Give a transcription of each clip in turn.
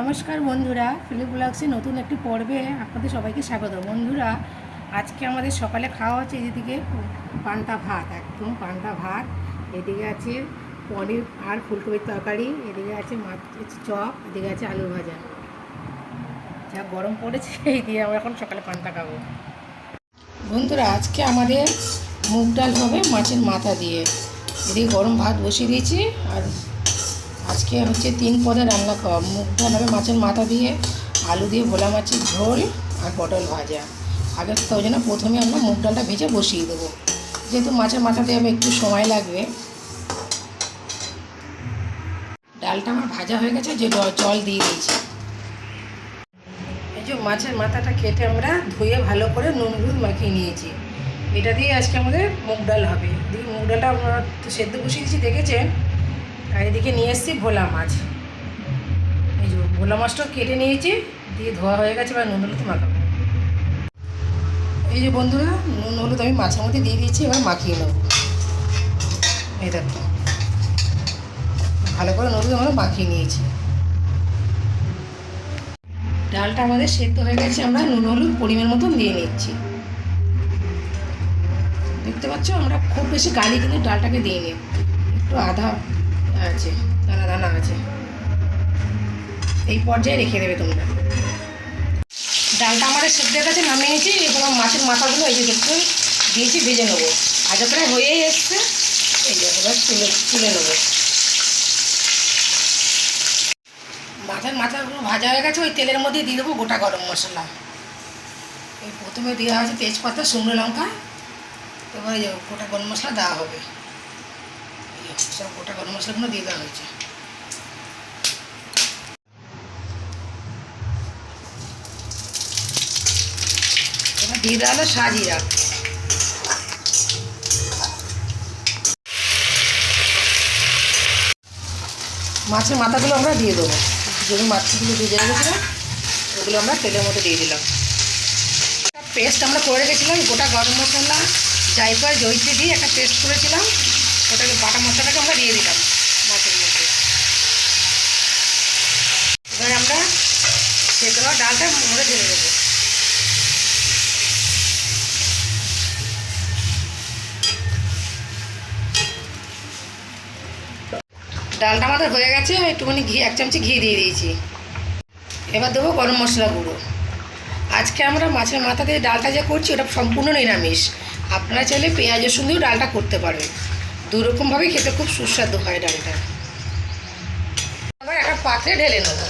নমস্কার বন্ধুরা, ফিলিপ ব্লগসে নতুন একটি পর্বে আপনাদের সবাইকে স্বাগত। বন্ধুরা, আজকে আমাদের সকালে খাওয়া হচ্ছে এদিকে পান্তা ভাত, একদম পান্তা ভাত। এদিকে আছে পনির আর ফুলকপির তরকারি, এদিকে আছে মাছ চপ, এদিকে আছে আলু ভাজা। যা গরম পড়েছে, এই দিয়ে আমরা এখন সকালে পান্তা খাব। বন্ধুরা, আজকে আমাদের মুগ ডাল হবে মাছের মাথা দিয়ে। এদিকে গরম ভাত বসিয়ে দিয়েছি, আর আজকে হচ্ছে তিন পদে রান্না খাওয়া। ডাল হবে মাছের মাথা দিয়ে, আলু দিয়ে ভোলা মাছের ঝোল আর পটল ভাজা। আগে তো ওই জন্য প্রথমে আমরা মুগ ডালটা ভেজে বসিয়ে দেবো। যেহেতু মাছের মাথা দিয়ে একটু সময় লাগবে। ডালটা আমার ভাজা হয়ে গেছে, যে জল দিয়ে দিয়েছি। এই যে মাছের মাথাটা কেটে আমরা ধুয়ে ভালো করে নুন হলুদ মাখিয়ে নিয়েছি। এটা দিয়ে আজকে আমাদের মুগ ডাল হবে। দিয়ে মুগ ডালটা আমরা সেদ্ধ বসিয়ে দিয়েছি, দেখেছেন? আর এদিকে নিয়ে এসেছি ভোলা মাছ। এই যে ভোলা মাছটাও কেটে নিয়েছি, দিয়ে ধোয়া হয়ে গেছে, এবার নুন হলুদ মাখাবো। এই যে বন্ধুরা, নুন হলুদ আমি মাছের মধ্যে দিয়ে দিয়েছি, এবার মাখিয়ে নেব। এই দেখো, ভালো করে নুন আমরা মাখিয়ে নিয়েছি। ডালটা আমাদের সেদ্ধ হয়ে গেছে, আমরা নুন হলুদ পরিমাণ মতন দিয়ে নিচ্ছি। দেখতে পাচ্ছ, আমরা খুব বেশি গালি কিন্তু ডালটাকে দিয়ে নিই একটু আধা আছে। দানা দানা আছে। এই পর্যায়ে রেখে দেবে তোমরা। ডালটা আমাদের সেদ্ধের কাছে নামিয়ে নিয়েছি এগুলো মাছের মাথাগুলো এই যে দেখতে দিয়েছি, ভেজে নেব। আজ প্রায় হয়েই এসছে, এই এবার তুলে তুলে নেব। মাছের মাথাগুলো ভাজা হয়ে গেছে, ওই তেলের মধ্যে দিয়ে দেবো গোটা গরম মশলা। এই প্রথমে দেওয়া হয়েছে তেজপাতা, শুকনো লঙ্কা, এবার গোটা গরম মশলা দেওয়া হবে। সব গোটা গরম মশলাগুলো দিয়ে দেওয়া হয়েছে। দিয়ে দেওয়া হলো মাছের মাথাগুলো আমরা দিয়ে দেবো। যদি মাছগুলো ভেজে রেখেছিলাম, ওগুলো আমরা তেলের মধ্যে দিয়ে দিলাম। পেস্ট আমরা করে রেখেছিলাম, গোটা গরম মশলা, জায়ফল জৈত্রী দিয়ে একটা পেস্ট করেছিলাম। ওটাকে বাটা মশলাটাকে আমরা দিয়ে দিলাম মাছের মধ্যে। এবার আমরা সেদ্ধ ডালটা মরে ঢেলে দেবো। ডালটা আমাদের হয়ে গেছে একটুখানি ঘি, এক চামচি ঘি দিয়ে দিয়েছি। এবার দেবো গরম মশলা গুঁড়ো। আজকে আমরা মাছের মাথা দিয়ে ডালটা যে করছি, ওটা সম্পূর্ণ নিরামিষ। আপনারা চাইলে পেঁয়াজ রসুন দিয়েও ডালটা করতে পারবেন দু রকমভাবেই খেতে খুব সুস্বাদু হয় ডালটা। একটা পাত্রে ঢেলে নেব।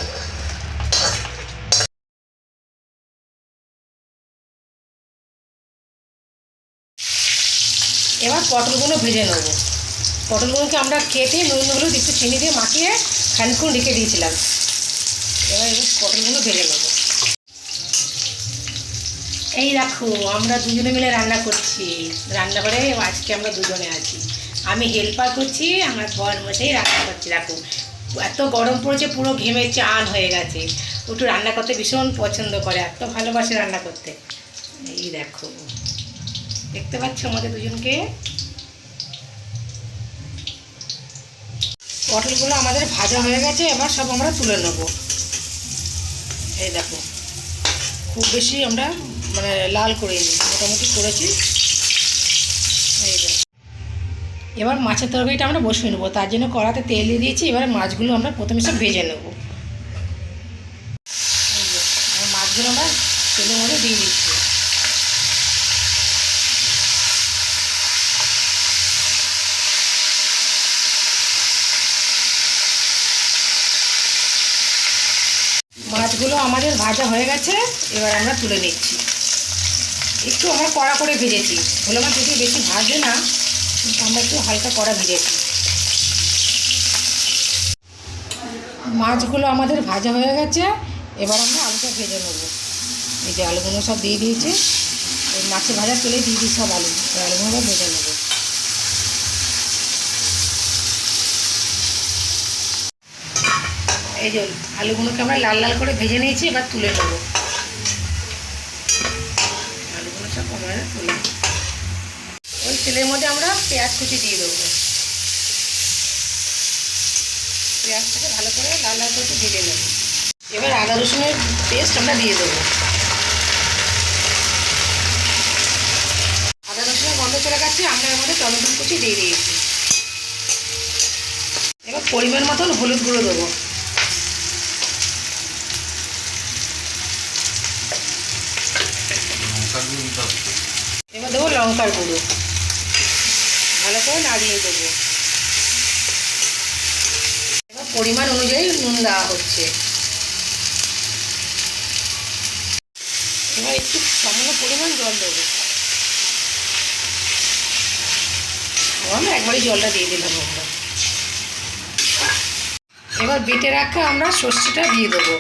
এবার পটলগুলো ভেজে নেব। পটলগুলোকে আমরা কেটে নুন, হলুদ, একটু চিনি দিয়ে মাখিয়ে খানিক্ষণ রেখে দিয়েছিলাম। এবার এবার পটলগুলো ভেজে নেব। এই দেখো, আমরা দুজনে মিলে রান্না করছি। রান্নাঘরে আজকে আমরা দুজনে আছি। আমি হেল্পার করছি, আমার বর মশাই রান্না করছি। দেখো, এত গরম পড়েছে, পুরো ঘেমে চান হয়ে গেছে। একটু রান্না করতে ভীষণ পছন্দ করে, এত ভালোবাসে রান্না করতে। এই দেখো, দেখতে পাচ্ছ আমাদের দুজনকে? পটলগুলো আমাদের ভাজা হয়ে গেছে, এবার সব আমরা তুলে নেব। এই দেখো, খুব বেশি আমরা মানে লাল করে নিই মোটামুটি করেছি। এই দেখো। এবার মাছের তরকারিটা আমরা বসিয়ে নেব। তার জন্য কড়াতে তেল দিয়ে দিয়েছি, এবারে মাছগুলো আমরা প্রথমে সব ভেজে নেব। মাছগুলো আমরা তেলের মধ্যে দিয়ে দিচ্ছি। মাছগুলো আমাদের ভাজা হয়ে গেছে, এবার আমরা তুলে নিচ্ছি। একটু আমরা কড়া করে ভেজেছি। ভোলা মাছ যদি বেশি ভাজে না আমরা একটু হালকা কড়া ভেজেছি মাছগুলো আমাদের ভাজা হয়ে গেছে, এবার আমরা আলুটা ভেজে নেব। এই যে আলুগুলো সব দিয়ে দিয়েছি ওই মাছের ভাজা তুলে দিয়ে দিই সব আলু ওই আলুগুলো ভেজে নেব। এই যে আলুগুলোকে আমরা লাল লাল করে ভেজে নিয়েছি, এবার তুলে নেব। আলুগুলো সব আমরা তুলে নেব। তেলের মধ্যে আমরা পেঁয়াজ কুচি দিয়ে দেবো। পেঁয়াজটাকে ভালো করে লাল লাল করে ভেজে নেব। এবার আদা রসুনের পেস্ট আমরা দিয়ে দেবো। আদা রসুনের গন্ধ চলে গেছে, আমরা এর মধ্যে টমেটো কুচি দিয়ে দিয়েছি। এবার পরিমাণ মতন হলুদ গুঁড়ো দেবো। এবার দেবো লঙ্কার গুঁড়ো। ভালো করে নাড়িয়ে দেবো। এবার পরিমাণ অনুযায়ী নুন দেওয়া হচ্ছে। এবার একটু সামান্য পরিমাণ জল দেবো। আমরা একবারই জলটা দিয়ে দিলাম আমরা। এবার বেটে রাখা আমরা সর্ষেটা দিয়ে দেবো।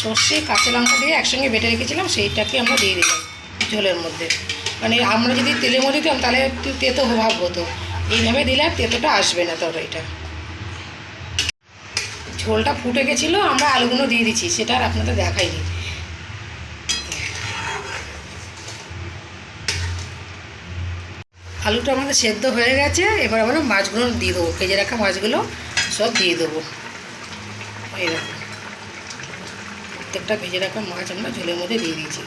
সর্ষে, কাঁচা লঙ্কা দিয়ে একসঙ্গে বেটে রেখেছিলাম, সেইটাকে আমরা দিয়ে দিলাম ঝোলের মধ্যে। মানে আমরা যদি তেলের মধ্যে দিতাম, তাহলে একটু তেতো ভাব হতো। এইভাবে দিলে আর তেতোটা আসবে না তরকারিটা। ঝোলটা ফুটে গেছিল, আমরা আলুগুলো দিয়ে দিচ্ছি, সেটা আর আপনাদের দেখাইনি। আলুটা আমাদের সেদ্ধ হয়ে গেছে, এবার আমরা মাছগুলো দিয়ে দেবো, ভেজে রাখা মাছগুলো সব দিয়ে দেবো। এইরকম প্রত্যেকটা ভেজে রাখা মাছ আমরা ঝোলের মধ্যে দিয়ে দিয়েছি।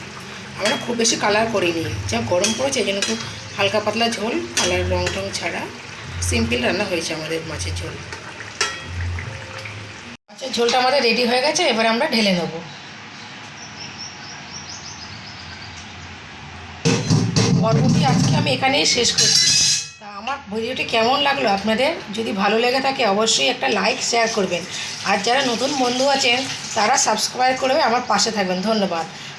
আমরা খুব বেশি কালার করিনি। যা গরম পড়েছে, এই জন্য একটু হালকা পাতলা ঝোল কালার রং টং ছাড়া সিম্পল রান্না হয়েছে আমাদের মাছের ঝোল। মাছের ঝোলটা আমাদের রেডি হয়ে গেছে, এবার আমরা ঢেলে নেব। পর্বটি আজকে আমি এখানেই শেষ করছি। তা আমার ভিডিওটি কেমন লাগল আপনাদের? যদি ভালো লেগে থাকে, অবশ্যই একটা লাইক শেয়ার করবেন। আর যারা নতুন বন্ধু আছেন, তারা সাবস্ক্রাইব করবে, আমার পাশে থাকবেন। ধন্যবাদ।